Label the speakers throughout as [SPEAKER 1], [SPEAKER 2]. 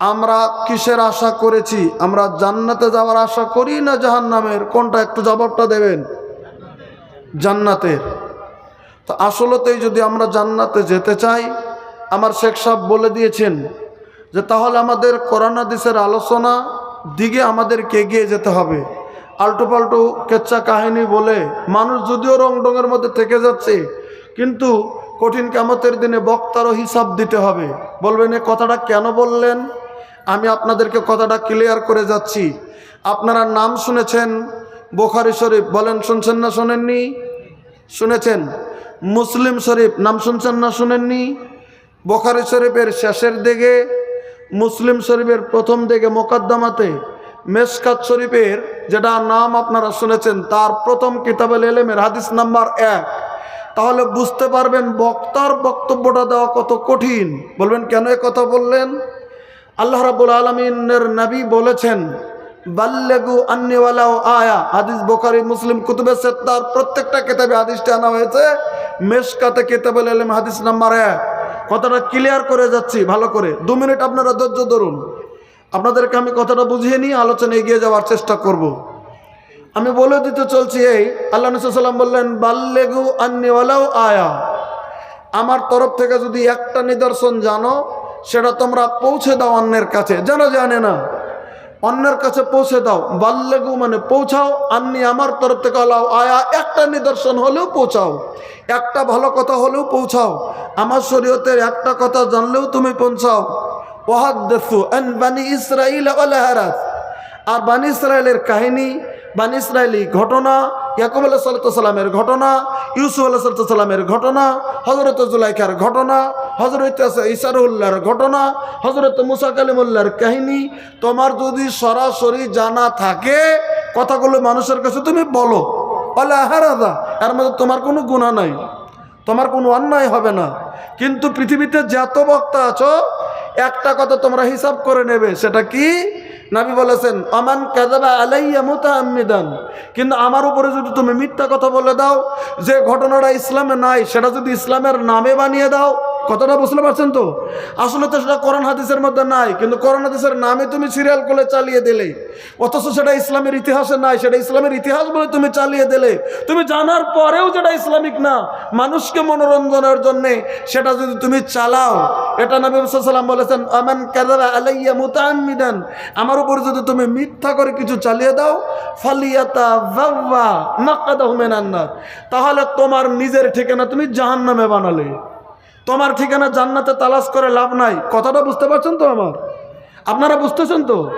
[SPEAKER 1] আমরা কিসের আশা করেছি? আমরা জান্নাতে যাওয়ার আশা করি না জাহান্নামের? কোনটা একটু জবাবটা দেবেন? জান্নাতের। তো আসলতেই যদি আমরা জান্নাতে যেতে চাই, আমার শেখ সাহেব বলে দিয়েছেন যে, তাহলে আমাদের কোরআন হাদিসের আলোচনা দিকে আমাদেরকে এগিয়ে যেতে হবে। আল্টো পাল্টো কেচ্চা কাহিনী বলে, মানুষ যদিও রং ডঙের মধ্যে থেকে যাচ্ছে, কিন্তু কঠিন কামতের দিনে বক্তারও হিসাব দিতে হবে। বলবেন, এ কথাটা কেন বললেন? আমি আপনাদেরকে কথাটা ক্লিয়ার করে যাচ্ছি। আপনারা নাম শুনেছেন, বোখারি শরীফ, বলেন, শুনছেন না, শোনেননি? শুনেছেন। মুসলিম শরীফ, নাম শুনছেন না, শুনেননি? বোখারি শরীফের শেষের দিকে, মুসলিম শরীফের প্রথম দিকে মোকদ্দমাতে মেসকাত শরীফের যেটা নাম আপনারা শুনেছেন, তার প্রথম কিতাবেল এলেমের হাদিস নাম্বার এক। তাহলে বুঝতে পারবেন বক্তার বক্তব্যটা দেওয়া কত কঠিন। বলবেন, কেন এ কথা বললেন? আল্লাহ রাবুল আলমিনের নবী বলেছেন, বাল্লেগু আন্নিওয়ালাও আয়া। হাদিস বোকারি মুসলিম কুতুবে সেত্তার প্রত্যেকটা কেতাবে হাদিসটা আনা হয়েছে। মেশকাতে কিতাবুল এলেম হাদিস নাম্বার এক। কথাটা ক্লিয়ার করে যাচ্ছি, ভালো করে। দু মিনিট আপনারা ধৈর্য ধরুন। আপনাদেরকে আমি কথাটা বুঝিয়ে নিয়ে আলোচনা এগিয়ে যাওয়ার চেষ্টা করব। আমি বলে দিতে চলছি এই, আল্লাহ সাল্লাম বললেন, বাল্লেগু আন্নিওয়ালাও আয়া। আমার তরফ থেকে যদি একটা নিদর্শন জানো, সেটা তোমরা পৌঁছে দাও অন্যের কাছে। যারা জানে না, অন্যের কাছে পৌঁছে দাও। বাল্যগু মানে পৌঁছাও, আন্নি আমার তরফ থেকে আলাও আয়া। একটা নিদর্শন হলেও পৌঁছাও। একটা ভালো কথা হলেও পৌঁছাও। আমার শরীয়তের একটা কথা জানলেও তুমি পৌঁছাও। ওহাদ দেখু এন বানি ইসরাইল আর বানি ইসরায়েলের কাহিনী বানি ইসরায়েলি ঘটনা, ইয়াকুব আল্লাহ সাল্লামের ঘটনা, ইউসুফ আল্লাহ সাল্লামের ঘটনা হজরত জুলাইখার ঘটনা হজরত ইসারুল্লাহর ঘটনা হজরত মুসা কালিমুল্লাহর কাহিনী। তোমার যদি সরাসরি জানা থাকে, কথাগুলো মানুষের কাছে তুমি বলো। বলে হারাদা এর মধ্যে তোমার কোনো গুণা নাই। তোমার কোনো অন্যায় হবে না। কিন্তু পৃথিবীতে যত বক্তা আছো একটা কথা তোমরা হিসাব করে নেবে, সেটা কি? নাবি বলেছেন, অমান কাজাবা আলাইয়া মুতাআম্মিদান। কিন্তু আমার উপরে যদি তুমি মিথ্যা কথা বলে দাও, যে ঘটনাটা ইসলামে নাই, সেটা যদি ইসলামের নামে বানিয়ে দাও কথাটা বুঝতে পারছেন তো? আসলে তো সেটা করোন হাদিসের মধ্যে নাই, কিন্তু করোন হাদিসের নামে তুমি সিরিয়াল করে চালিয়ে দিলে। অথচ সেটা ইসলামের ইতিহাসে নাই, সেটা ইসলামের ইতিহাস বলে তুমি চালিয়ে দিলে। তুমি জানার পরেও যেটা ইসলামিক না, মানুষকে মনোরঞ্জনের জন্য সেটা যদি তুমি চালাও, এটা নবী সাল্লাম বলেছেন, আমান কাদাবা আলাইয়া মুতাআম্মিদান আমার উপর যদি তুমি মিথ্যা করে কিছু চালিয়ে দাও ফালিয়াতা বাবা মাক্কাদাহু মিনান নার তাহলে তোমার নিজের ঠিকানা তুমি জাহান্নামে বানালে। তোমার ঠিকানা জান্নাতে তালাশ করে লাভ নাই। কথাটা বুঝতে পারছেন তো আমার? আপনারা বুঝতেছেন তো?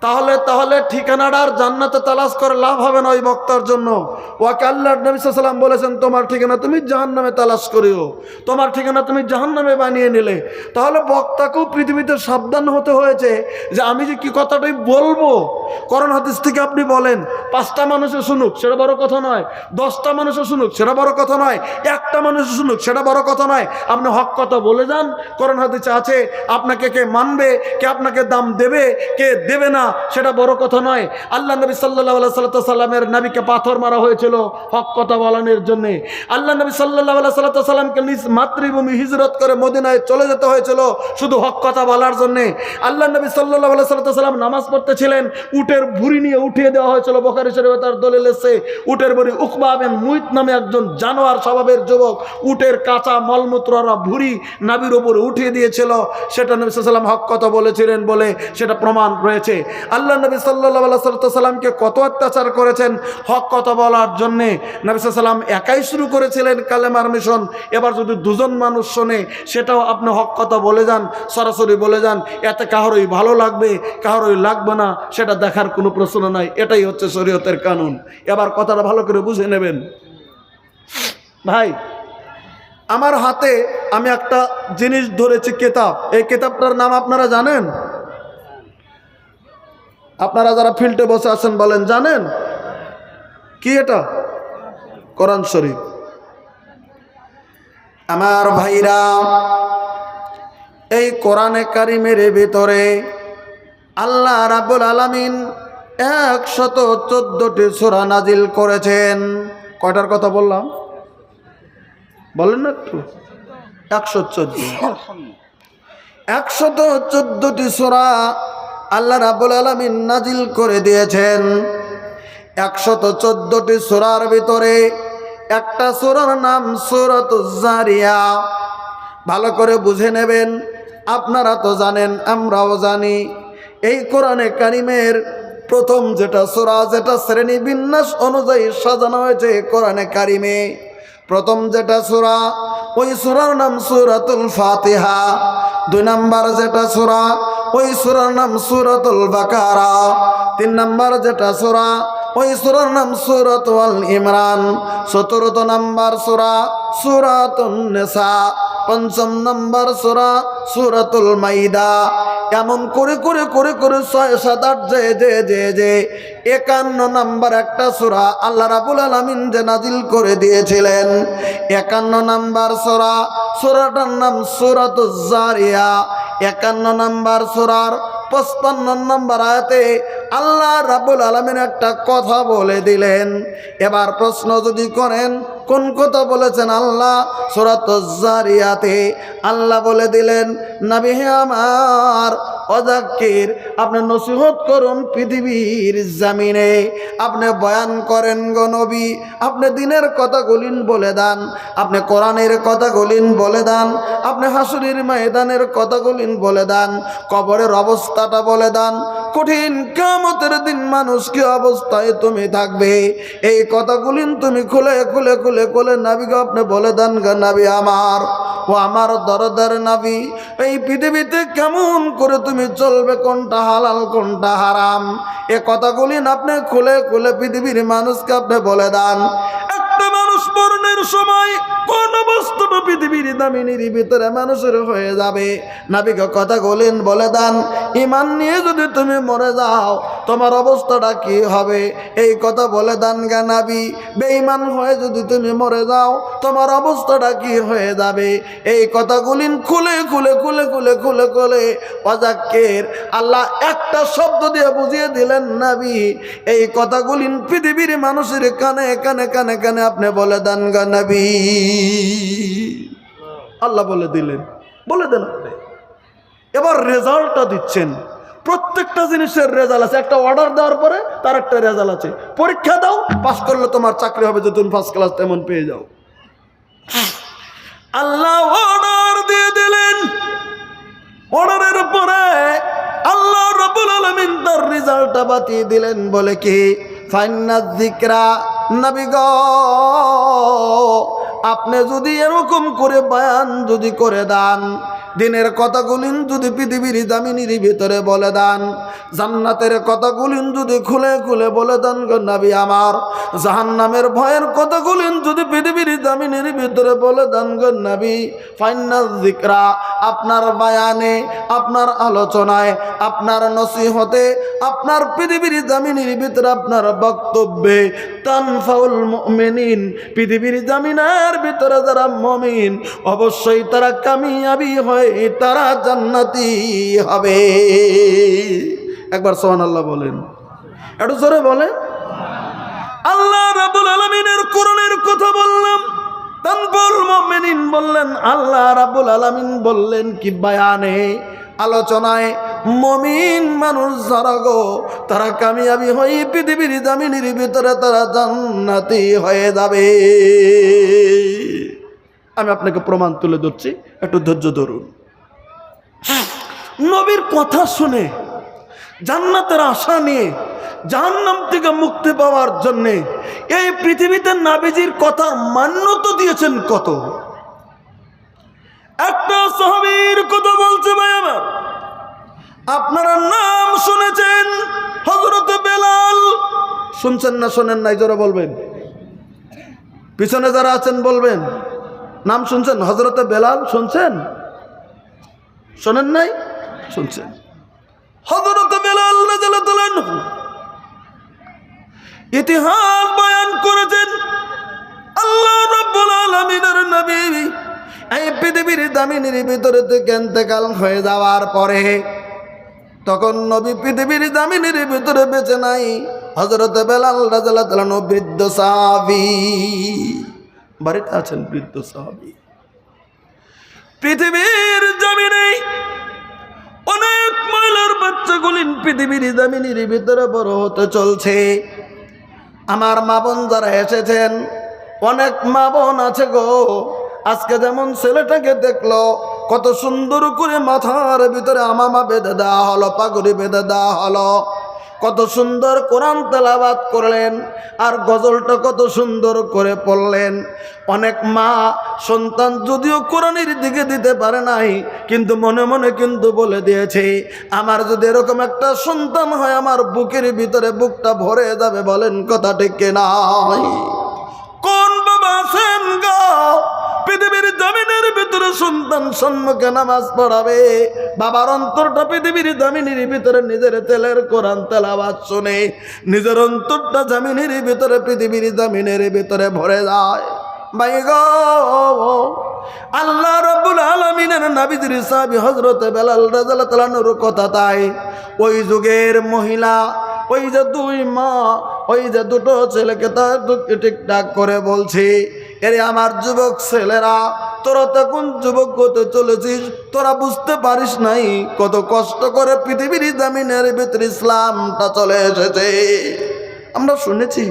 [SPEAKER 1] তাহলে তাহলে ঠিকানাটার জান্নাতে তালাশ করে লাভ হবে না ওই বক্তার জন্য। ওয়াকে আল্লাহ নবী বলেছেন, তোমার ঠিকানা তুমি জাহান নামে তালাশ করিও। তোমার ঠিকানা তুমি জাহান নামে বানিয়ে নিলে। তাহলে বক্তাকেও পৃথিবীতে সাবধান হতে হয়েছে যে আমি যে কি কথাটাই বলব। করোনা হাদিস থেকে আপনি বলেন, পাঁচটা মানুষও শুনুক, সেটা বড় কথা নয়। দশটা মানুষও শুনুক, সেটা বড় কথা নয়। একটা মানুষ শুনুক, সেটা বড় কথা নয়। আপনি হক কথা বলে যান। করোনা হাদিসে আছে, আপনাকে কে মানবে, কে আপনাকে দাম দেবে, কে দেবে না, সেটা বড় কথা নয়। আল্লাহ নবী সাল্লাহ সাল্লামের নবীকে পাথর মারা হয়েছিল হক কথা বলানোর জন্যে। আল্লাহ নবী সাল্লাহ সাল্লাহ সাল্লামকে নিজ মাতৃভূমি হিজরত করে মদিনায় চলে যেতে হয়েছিল শুধু হক কথা বলার জন্যে। আল্লাহ নবী সাল্লাহ সাল্লাহ সাল্লাম নামাজ পড়তেছিলেন, উটের ভুড়ি নিয়ে উঠিয়ে দেওয়া হয়েছিল বখারি শরীফ তার দলিল এসে উটের ভুড়ি উকবা বিন মুইত নামে একজন জানোয়ার স্বভাবের যুবক, উটের কাঁচা মলমূত্ররা ভুড়ি নাবির উপরে উঠিয়ে দিয়েছিল, সেটা নবী সাল্লাম হক কথা বলেছিলেন বলে সেটা প্রমাণ রয়েছে। আল্লাহ নবী সাল্লাহ সাল্লামকে কত অত্যাচার করেছেন, হক কথা বলার জন্যে নবী সাল্লাম একাই শুরু করেছিলেন কালেমার মিশন। এবার যদি দুজন মানুষ শোনে, সেটাও আপনি হক কথা বলে যান, সরাসরি বলে যান, এতে কাহারই ভালো লাগবে, কাহারই লাগবে না, সেটা দেখার কোনো প্রশ্ন নাই। এটাই হচ্ছে শরীয়তের কানুন। এবার কথাটা ভালো করে বুঝে নেবেন। ভাই, আমার হাতে আমি একটা জিনিস ধরেছি, কেতাব। এই কেতাবটার নাম আপনারা জানেন? আপনারা যারা ফিল্ডে বসে আছেন বলেন, জানেন? কি এটা? কোরআন শরীফ। আমার ভাইরা, এই কোরআনে কারিমের ভিতরে আল্লাহ রাবুল আলামিন একশত চোদ্দটি সোরা নাজিল করেছেন। কয়টার কথা বললাম? বলেন না একটু। একশো চোদ্দ। একশত চোদ্দটি সোরা আল্লাহ রাবুল আলমিন নাজিল করে দিয়েছেন একশত চোদ্দটি সোরার ভিতরে একটা সোরার নাম সুরত জারিয়া। ভালো করে বুঝে নেবেন, আপনারা তো জানেন, আমরাও জানি। এই কোরআনে কারিমের প্রথম যেটা সোরা, যেটা শ্রেণি বিন্যাস অনুযায়ী সাজানো হয়েছে কোরআনে কারিমে। প্রথম যেটা সুরা, ওই সুরার নাম সুরাতুল ফাতিহা। দুই নাম্বার যেটা সুরা ওই সুরার নাম সুরাতুল বাকারা। তিন নম্বর যেটা সুরা, ওই সুরার নাম সুরত আল ইমরান। চতুর্থ নম্বর সুরা, সুরাতুন নেশা পঞ্চম নম্বর সুরা, সুরাতুল মাইদা। এমন করে করে করে করে ছয়, সাত, আট, যে যে যে যে, একান্ন নাম্বার একটা সুরা আল্লাহ রাবুল আলমিন যে নাজিল করে দিয়েছিলেন। একান্ন নাম্বার সুরা, সুরাটার নাম সুরাতুজারিয়া একান্ন নাম্বার সুরার পঁচপান্ন নম্বর আয়াতে আল্লাহ রাবুল আলমিন একটা কথা বলে দিলেন। এবার প্রশ্ন যদি করেন কোন কথা বলেছেন আল্লাহ? সুরাত আল্লাহ বলে দিলেন, নাবি আমার অজাকির আপনি নসিহত করুন পৃথিবীর জামিনে। আপনি বয়ান করেন গো নবী, আপনি দিনের কথাগুলিন বলে দেন, আপনি কোরআনের কথাগুলিন বলে দেন, আপনি হাসুরির ময়দানের কথাগুলিন বলে দেন, কবরের অবস্থাটা বলে দেন। কঠিন কামতের দিন মানুষ কি অবস্থায় তুমি থাকবে? এই কথাগুলিন তুমি খুলে খুলে খুলে খুলে নাবিকে আপনি বলে দেন গা, নাবি আমার। ও আমার দরদার নাবি। এই পৃথিবীতে কেমন করে তুমি চলবে, কোনটা হালাল, কোনটা হারাম? এ কথাগুলি আপনি খুলে খুলে পৃথিবীর মানুষকে আপনি বলে দেন। মরণের সময় কোন বস্তুটা পৃথিবীর দামিনীর ভিতরে মানুষের হয়ে যাবে? নাবিকে কথা বলেন, বলে দেন, ইমান নিয়ে যদি তুমি মরে যাও, তোমার অবস্থাটা কি হবে? এই কথা বলে দেন গা নাবি। বেঈমান হয়ে যদি তুমি মরে যাও, তোমার অবস্থাটা কি হয়ে যাবে? এই কথাগুলিন খুলে খুলে খুলে খুলে খুলে খুলে অজাক্কের আল্লাহ একটা শব্দ দিয়ে বুঝিয়ে দিলেন নাবি। এই কথাগুলিন পৃথিবীর মানুষের কানে কানে কানে কানে আপনি বলে দেন গা নবী। আল্লাহ বলে দিলেন, বলে দেন এবার রেজাল্টটা দিচ্ছেন। প্রত্যেকটা জিনিসের রেজাল্ট আছে। একটা অর্ডার দেওয়ার পরে তার একটা রেজাল্ট আছে। পরীক্ষা দাও পাস করলে তোমার চাকরি হবে যে তুমি ফার্স্ট ক্লাস তেমন পেয়ে যাও। আল্লাহ অর্ডার দিয়ে দিলেন। অর্ডারের পরে আল্লাহ রবুল আলমিন তার রেজাল্টটা বাতিয়ে দিলেন বলে কি? ফাইনাল জিকরা নবীগ আপনি যদি এরকম করে বয়ান যদি করে দেন, দিনের কথাগুলিন যদি পৃথিবীর দামিনীর ভিতরে বলে দেন, জান্নাতের কথাগুলিন যদি খুলে খুলে বলে দেন নাবি আমার, জাহান্নামের ভয়ের কথাগুলিন যদি পৃথিবীর দামিনীর ভিতরে বলে দেন নাবি, ফাইনাল জিকরা, আপনার বায়ানে, আপনার আলোচনায়, আপনার নসিহতে, আপনার পৃথিবীর জামিনীর ভিতরে আপনার বক্তব্যে, তানফাউল মেনিন পৃথিবীর জামিনার ভিতরে যারা মমিন, অবশ্যই তারা কামিয়াবি হয় তারা জান্নাতি হবে। একবার সোহান আল্লাহ বলেন। একটু জোরে বলেন। আল্লাহ রাবুল আলমিনের করণের কথা বললাম। তানফাউল মুমিনিন বললেন, আল্লাহ রাবুল আলমিন বললেন কি বায়ানে, আলোচনায় মমিন মানুষ যারা গো, তারা কামিয়াবি হয়ে পৃথিবীর জামিনের ভিতরে তারা জান্নাতি হয়ে যাবে। আমি আপনাকে প্রমাণ তুলে ধরছি, একটু ধৈর্য ধরুন। নবীর কথা শুনে, জান্নাতের আশা নিয়ে, জাহান্নাম থেকে মুক্তি পাওয়ার জন্যে এই পৃথিবীতে নাবিজির কথা মান্যতা দিয়েছেন কত? একটা সাহাবীর কথা বলছে ভাই আমার। আপনারা নাম শুনেছেন হজরত বেলাল। শুনছেন না, শোনেন নাই যারা বলবেন। পিছনে যারা আছেন, বলবেন। নাম শুনছেন? হজরতে বেলাল, শুনছেন? শোনেন নাই? শুনছেন। হজরত বেলাল ইতিহাস বয়ান করেছেন, আল্লাহ রাব্বুল আলামিনের নবী এই পৃথিবীর দামিনীর ভিতরে থেকে ইন্তেকাল হয়ে যাওয়ার পরে তখন নবী পৃথিবীর দামিনীর ভিতরে বেঁচে নাই। হজরত বেলাল রাজাল্লাহ বৃদ্ধ সাহাবি। বাড়িতে আছেন বৃদ্ধ সাহাবি। পৃথিবীর জমিনে অনেক মহিলার বাচ্চাগুলি পৃথিবীর দামিনীর ভিতরে বড় হতে চলছে। আমার মা বোন যারা এসেছেন, অনেক মা বোন আছে গো। আজকে যেমন ছেলেটাকে দেখল, কত সুন্দর করে মাথার ভিতরে আমামা বেঁধে দেওয়া হলো, পাগুড়ি বেঁধে দেওয়া হলো। কত সুন্দর কোরআন তেলাবাদ করলেন আর গজলটা কত সুন্দর করে পড়লেন। অনেক মা সন্তান যদিও কোরআনের দিকে দিতে পারে নাই, কিন্তু মনে মনে কিন্তু বলে দিয়েছে, আমার যদি এরকম একটা সন্তান হয়, আমার বুকের ভিতরে বুকটা ভরে যাবে, বলেন কথা ঠিক নাই কোন আছেন গো? পৃথিবীর জমিনের ভিতরে সন্তান সম্মুখে নামাজ পড়াবে। বাবার অন্তরটা পৃথিবীর জমিনের ভিতরে নিজের তেলের কোরআন তেলাবাদ শুনে নিজের অন্তরটা জমিনের ভিতরে পৃথিবীর জমিনের ভিতরে ভরে যায়। আল্লাহ রব্বুল আলমিনের নাবিদের সাহাবি হজরত বেলাল রাজাল তালানুর কথা তাই, ওই যুগের মহিলা ওই যে দুই মা, ওই যে দুটো ছেলেকে তার ঠিকঠাক করে বলছি, এরে আমার যুবক ছেলেরা, তোরা তখন যুবক হতে চলেছিস? তোরা বুঝতে পারিস নাই কত কষ্ট করে পৃথিবীর জামিনের ভিতরে ইসলামটা চলে এসেছে। আমরা শুনেছি,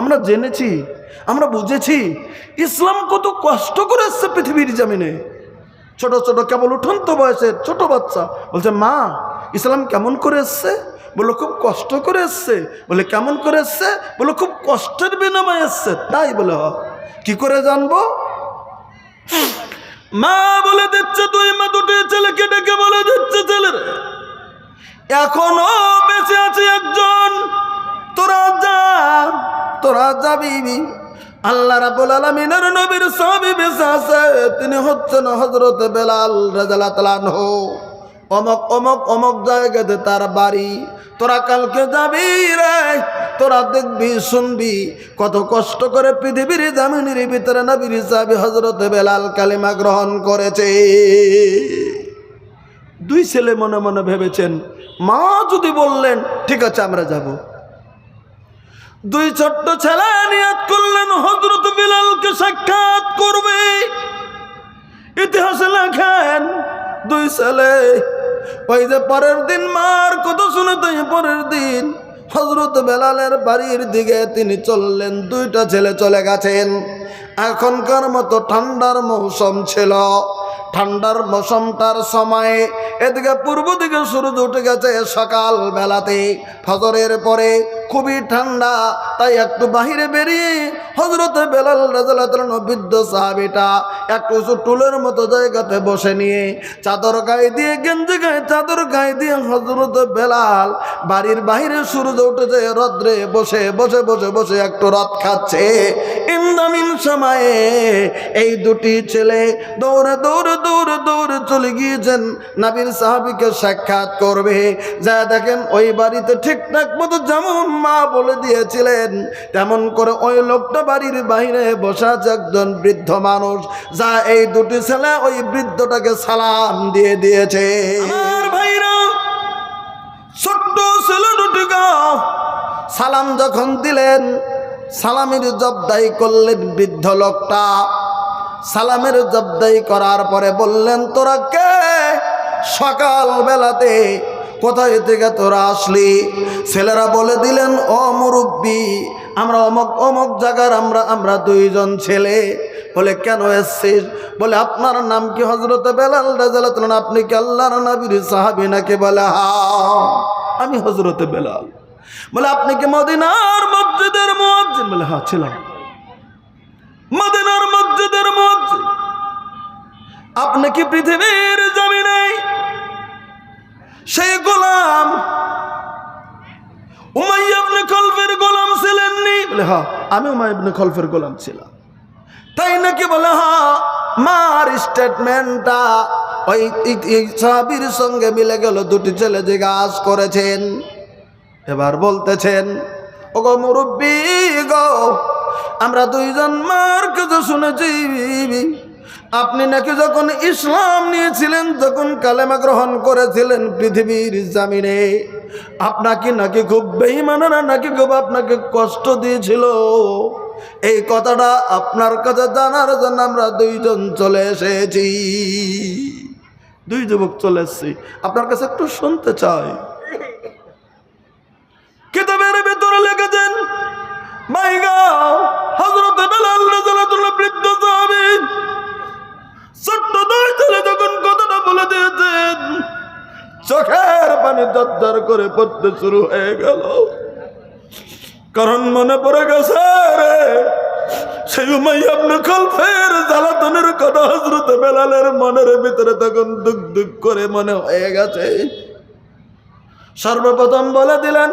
[SPEAKER 1] আমরা জেনেছি, আমরা বুঝেছি, ইসলাম কত কষ্ট করে এসছে পৃথিবীর জামিনে। ছোট ছোট কেবল উঠন্ত বয়সের ছোট বাচ্চা বলছে, মা, ইসলাম কেমন করে এসছে? বলে, খুব কষ্ট করে এসছে। বলে, কেমন করে এসছে? বলে, খুব কষ্টের বিনিময়ে এসছে। তাই বলে, হ, কি করে জানব? মা বলে দিচ্ছে তুই মা দুটি ছেলেকে ডেকে বলে দিচ্ছে ছেলের। এখনও বেঁচে আছে একজন। তোরা যা, তোরা যাবি আল্লাহ রাবুল আলমিনের নবীর সবই বেঁচে আছে। তিনি হচ্ছেন হজরত বেলাল রাজালা তালান হো অমক অমক অমক জায়গাতে তার বাড়ি। তোরা কালকে যাবি রে, তোরা দেখবি, শুনবি কত কষ্ট করে পৃথিবীর জামিনের ভিতরে নবীর সাবি হজরত বেলাল কালিমা গ্রহণ করেছে। দুই ছেলে মনে মনে ভেবেছেন, মা যদি বললেন, ঠিক আছে, আমরা যাব। দুই ছোট্ট ছেলে নিয়াত করলেন হজরত বিলালকে সাক্ষাৎ করবে। ইতিহাসে লেখেন, দুই ছেলে ওই যে পরের দিন মার কত শুনে তাই পরের দিন হজরত বেলালের বাড়ির দিকে তিনি চললেন, দুইটা ছেলে চলে গেছেন। এখনকার মতো ঠান্ডার মৌসুম ছিল। ঠান্ডার মৌসুমটার সময়ে এদিকে পূর্ব দিকে সূর্য উঠে গেছে সকাল বেলাতে। ফজরের পরে খুবই ঠান্ডা, তাই একটু বাহিরে বেরিয়ে হজরত বেলাল রাজালাতন বৃদ্ধ সাহাবিটা একটু টুলের মতো জায়গাতে বসে নিয়ে চাদর গায়ে দিয়ে, গেঞ্জি গায়ে চাদর গায়ে দিয়ে হজরত বেলাল বাড়ির বাহিরে সূর্য উঠেছে, রদ্রে বসে বসে বসে বসে একটু রথ খাচ্ছে। সময়ে এই দুটি ছেলে দৌড়ে দৌড়ে দৌড়ে দৌড়ে চলে গিয়েছেন। নাবির সাহাবিকে সাক্ষাৎ করবে। যা দেখেন ওই বাড়িতে ঠিকঠাক মতো যেমন মা বলে দিয়েছিলেন, তেমন করে ওই লোকটা বাড়ির বাইরে বসে একজন বৃদ্ধ মানুষ। যা এই দুটি ছেলে ওই বৃদ্ধটাকে সালাম দিয়ে দিয়েছে। ছোট্ট ছেলে দুটি সালাম যখন দিলেন সালামের জবদাই করলেন বৃদ্ধ লোকটা। সালামের জবদাই করার পরে বললেন, তোরা কে? সকাল বেলাতে কোথায় থেকে তোরা আসলি? ছেলেরা বলে দিলেন, ও মুরব্বী, আমরা অমক অমক জায়গার আমরা আমরা দুইজন ছেলে। বলে, কেন এসছিস? বলে, আপনার নাম কি হজরত বেলাল রাজালাতন আপনি কি আল্লাহর নবীর সাহাবি নাকি? বলে হা আমি হজরতে বেলাল। বলে, আপনি কি মদিনার মসজিদের মুয়াজ্জিন? বলে হ্যাঁ ছিলাম। মদিনার মসজিদের মুয়াজ্জিন? আপনি কি পৃথিবীর জমিনে সেই গোলাম উমাইয়া ইবনে খলফের গোলাম ছিলেননি? বলে হ্যাঁ আমি উমাইয়া ইবনে খলফের গোলাম ছিলাম। তাই নাকি বলে হ্যাঁ মার স্টেটমেন্টটা ওই সাহাবির সঙ্গে মিলে গেল, দুটি ছেলে জিজ্ঞাসা করেছেন। এবার বলতেছেন ও গো মুরব্বী গো, আমরা দুইজন মার কাছে শুনেছি। আপনি নাকি যখন ইসলাম নিয়েছিলেন যখন কালেমা গ্রহণ করেছিলেন পৃথিবীর জামিনে। আপনাকে নাকি খুব বেইমানারা নাকি খুব আপনাকে কষ্ট দিয়েছিল। এই কথাটা আপনার কাছে জানার জন্য আমরা দুইজন চলে এসেছি। দুই যুবক চলে এসছি। আপনার কাছে একটু শুনতে চাই। কিতাবের ভিতরে চোখের পানি করে পড়তে শুরু হয়ে কারণ মনে পড়ে গেছে রে, সেই উমাই জ্বালাতনের কথা হজরত বেলালের মনের ভিতরে তখন দুঃখ দুঃখ করে মনে হয়ে গেছে। সর্বপ্রথম বলে দিলেন